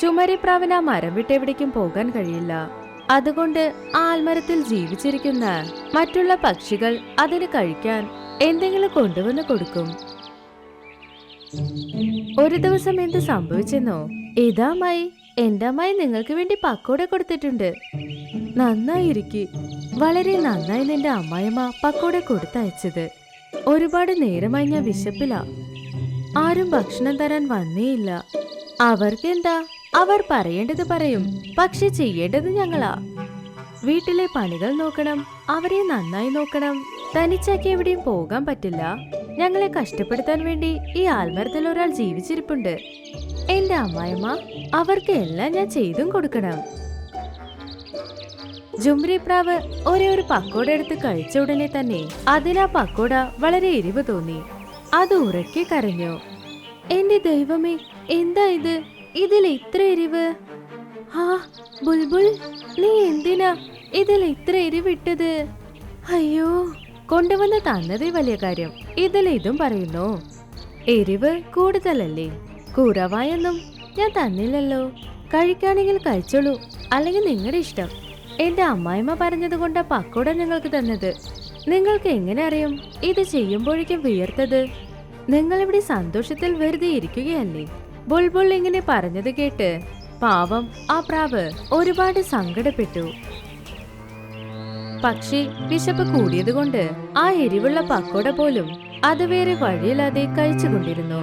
ചുമരിപ്രാവിന് ആ മരം വിട്ടെവിടേക്കും പോകാൻ കഴിയില്ല. അതുകൊണ്ട് ആൽമരത്തിൽ ജീവിച്ചിരിക്കുന്ന മറ്റുള്ള പക്ഷികൾ അതിന് കഴിക്കാൻ എന്തെങ്കിലും കൊണ്ടുവന്ന് കൊടുക്കും. ഒരു ദിവസം എന്ത് സംഭവിച്ചെന്നോ? ഇതാമായി എന്റെ അമ്മായി നിങ്ങൾക്ക് വേണ്ടി പക്കോട കൊടുത്തിട്ടുണ്ട്. നന്നായിരിക്കെ. വളരെ നന്നായി നിന്റെ അമ്മായിമ്മ പക്കോട കൊടുത്തയച്ചത്. ഒരുപാട് നേരമായി ഞാൻ വിശപ്പില്ല ആരും ഭക്ഷണം തരാൻ വന്നേയില്ല. അവർക്കെന്താ? അവർ പറയേണ്ടത് പറയും. പക്ഷെ ചെയ്യേണ്ടത് ഞങ്ങളാ. വീട്ടിലെ പണികൾ നോക്കണം. അവരെ നന്നായി നോക്കണം. തനിച്ചാക്കി എവിടെയും പോകാൻ പറ്റില്ല. ഞങ്ങളെ കഷ്ടപ്പെടുത്താൻ വേണ്ടി ഈ ആൽമരത്തിൽ ഒരാൾ ജീവിച്ചിരിപ്പുണ്ട്. എന്റെ അമ്മായിമ്മ അവർക്ക് എല്ലാം ഞാൻ ചെയ്തും കൊടുക്കണം. ജുംരി പ്രാവ് ഒരേ ഒരു പക്കോട എടുത്ത് കഴിച്ച ഉടനെ തന്നെ അതിനാ പക്കോട വളരെ എരിവ് തോന്നി. അത് ഉറക്കി കരഞ്ഞു. എന്റെ ദൈവമേ എന്താ ഇത്? ഇതിൽ ഇത്ര എരിവ്? ആ ബുൾബുൾ നീ എന്തിനാ ഇതിൽ ഇത്ര എരിവിട്ടത്? അയ്യോ കൊണ്ടുവന്ന് തന്നതേ വലിയ കാര്യം. ഇതിൽ ഇതും പറയുന്നു എരിവ് കൂടുതലല്ലേ? കുറവായൊന്നും ഞാൻ തന്നില്ലല്ലോ. കഴിക്കാണെങ്കിൽ കഴിച്ചോളൂ അല്ലെങ്കിൽ നിങ്ങളുടെ ഇഷ്ടം. എന്റെ അമ്മായിമ്മ പറഞ്ഞത് കൊണ്ട് പക്കോട നിങ്ങൾക്ക് തന്നത്. നിങ്ങൾക്ക് എങ്ങനെ അറിയും ഇത് ചെയ്യുമ്പോഴേക്കും വിയർത്തത്? നിങ്ങളിവിടെ സന്തോഷത്തിൽ വെറുതെ ഇരിക്കുകയല്ലേ? ബുൾബുൾ ഇങ്ങനെ പറഞ്ഞത് കേട്ട് പാവം ആ പ്രാവ് ഒരുപാട് സങ്കടപ്പെട്ടു. പക്ഷേ വിശപ്പ് കൂടിയതുകൊണ്ട് ആ എരിവുള്ള പക്കോട പോലും അത് വേറെ വഴിയില്ലാതെ കഴിച്ചുകൊണ്ടിരുന്നു.